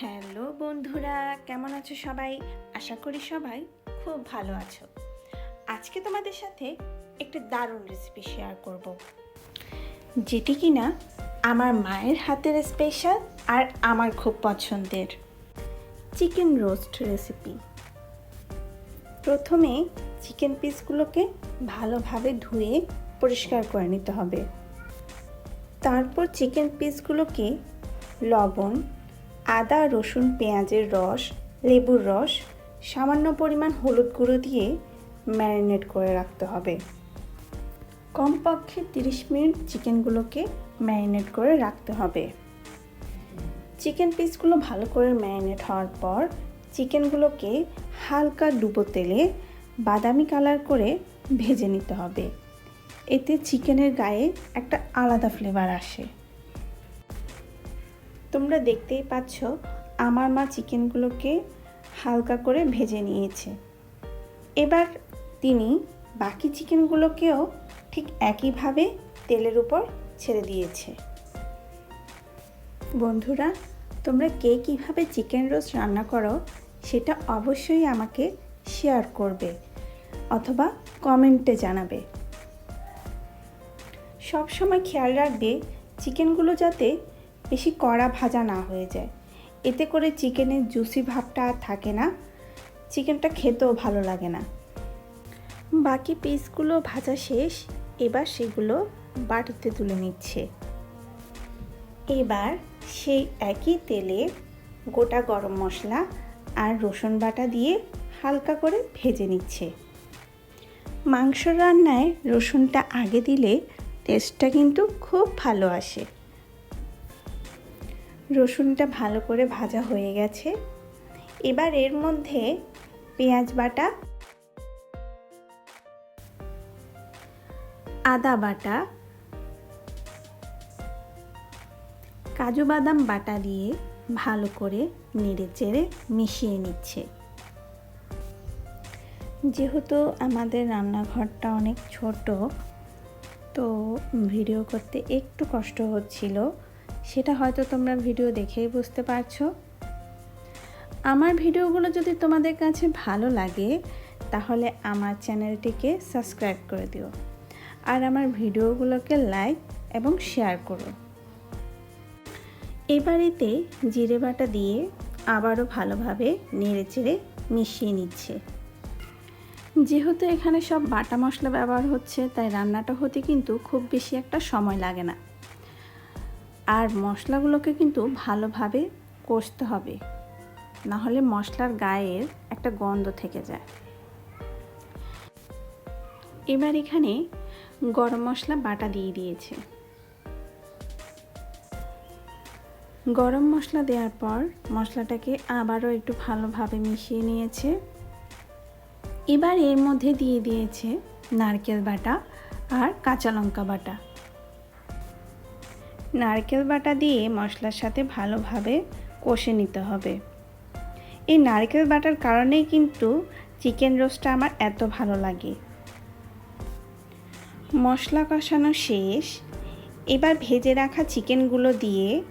Hello বন্ধুরা, কেমন আছো সবাই? আশা করি সবাই খুব ভালো আছো। আজকে তোমাদের সাথে একটা দারুণ রেসিপি শেয়ার করব। যেটি কিনা আমার মায়ের হাতের স্পেশাল আর আমার খুব পছন্দের। চিকেন রোস্ট রেসিপি প্রথমে চিকেন পিসগুলোকে ভালোভাবে ধুয়ে পরিষ্কার করে নিতে হবে। তারপর চিকেন পিসগুলোকে লবণ আদা, রসুন, পেঁয়াজের রস, লেবুর রস, সামান্য পরিমাণ হলুদ গুঁড়ো দিয়ে ম্যারিনেট করে রাখতে হবে। কমপক্ষে তিরিশ মিনিট চিকেনগুলোকে ম্যারিনেট করে রাখতে হবে। চিকেন পিসগুলো ভালো করে ম্যারিনেট হওয়ার পর চিকেনগুলোকে হালকা ডুবো তেলে বাদামি কালার করে ভেজে নিতে হবে। এতে চিকেনের গায়ে একটা আলাদা ফ্লেভার আসে। তোমরা দেখতেই পাচ্ছ, আমার মা চিকেনগুলোকে হালকা করে ভেজে নিয়েছে। এবার তিনি বাকি চিকেনগুলোকেও ঠিক একইভাবে তেলের উপর ছেড়ে দিয়েছে। বন্ধুরা, তোমরা কে কীভাবে চিকেন রোস্ট রান্না করো, সেটা অবশ্যই আমাকে শেয়ার করবে অথবা কমেন্টে জানাবে। সব সময় খেয়াল রাখবে, চিকেনগুলো যাতে বেশি কড়া ভাজা না হয়ে যায়। এতে করে চিকেনের জুসি ভাবটা আর থাকে না। চিকেনটা খেতেও ভালো লাগে না। বাকি পিসগুলো ভাজা শেষ। এবার সেগুলো বাটিতে তুলে নিচ্ছে। এবার সেই একই তেলে গোটা গরম মশলা আর রসুন বাটা দিয়ে হালকা করে ভেজে নিচ্ছে। মাংস রান্নায় রসুনটা আগে দিলে টেস্টটা কিন্তু খুব ভালো আসে। রসুনটা ভালো করে ভাজা হয়ে গেছে। এবার এর মধ্যে পেঁয়াজ বাটা, আদা বাটা, কাজু বাদাম বাটা দিয়ে ভালো করে নেড়ে চেড়ে মিশিয়ে নিচ্ছে। যেহেতু আমাদের রান্নাঘরটা অনেক ছোট, তো ভিডিও করতে একটু কষ্ট হচ্ছিল। সেটা হয়তো তোমরা ভিডিও দেখেই বুঝতে পারছ। আমার ভিডিওগুলো যদি তোমাদের কাছে ভালো লাগে, তাহলে আমার চ্যানেলটিকে সাবস্ক্রাইব করে দিও। আর আমার ভিডিওগুলোকে লাইক এবং শেয়ার করো। এবারেতে জিরে বাটা দিয়ে আবারও ভালোভাবে নেড়ে চেড়ে মিশিয়ে নিচ্ছে। যেহেতু এখানে সব বাটা মশলা ব্যবহার হচ্ছে, তাই রান্নাটা হতে কিন্তু খুব বেশি একটা সময় লাগে না। আর মশলাগুলোকে কিন্তু ভালোভাবে কষতে হবে। না হলে মশলার গায়ের একটা গন্ধ থেকে যায়। এবার এখানে গরম মশলা বাটা দিয়ে দিয়েছে। গরম মশলা দেওয়ার পর মশলাটাকে আবারও একটু ভালোভাবে মিশিয়ে নিয়েছে। এবার এর মধ্যে দিয়ে দিয়েছে নারকেল বাটা আর কাঁচা লঙ্কা বাটা। নারকেল বাটা দিয়ে মশলার সাথে ভালোভাবে কষে নিতে হবে। এই নারকেল বাটার কারণেই কিন্তু চিকেন রোস্টটা আমার এত ভালো লাগে। মশলা কষানো শেষ। এবার ভেজে রাখা চিকেনগুলো দিয়ে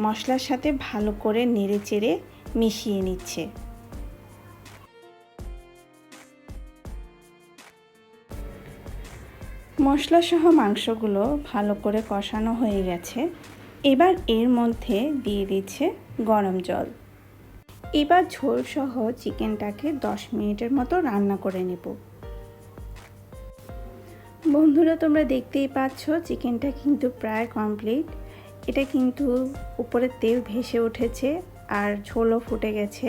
মশলার সাথে ভালো করে নেড়ে চেড়ে মিশিয়ে নিচ্ছে। মশলাসহ মাংসগুলো ভালো করে কষানো হয়ে গেছে। এবার এর মধ্যে দিয়ে দিচ্ছে গরম জল। এবার ঝোলসহ চিকেনটাকে দশ মিনিটের মতো রান্না করে নেব। বন্ধুরা, তোমরা দেখতেই পাচ্ছ চিকেনটা কিন্তু প্রায় কমপ্লিট। এটা কিন্তু উপরে তেল ভেসে উঠেছে আর ঝোলও ফুটে গেছে।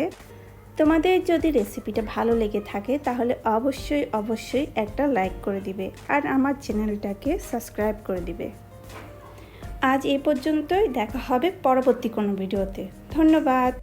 তোমাদের যদি রেসিপিটা ভালো লেগে থাকে, তাহলে অবশ্যই অবশ্যই একটা লাইক করে দিবে আর আমার চ্যানেলটাকে সাবস্ক্রাইব করে দিবে। আজ এ পর্যন্তই, দেখা হবে পরবর্তী কোনো ভিডিওতে ধন্যবাদ।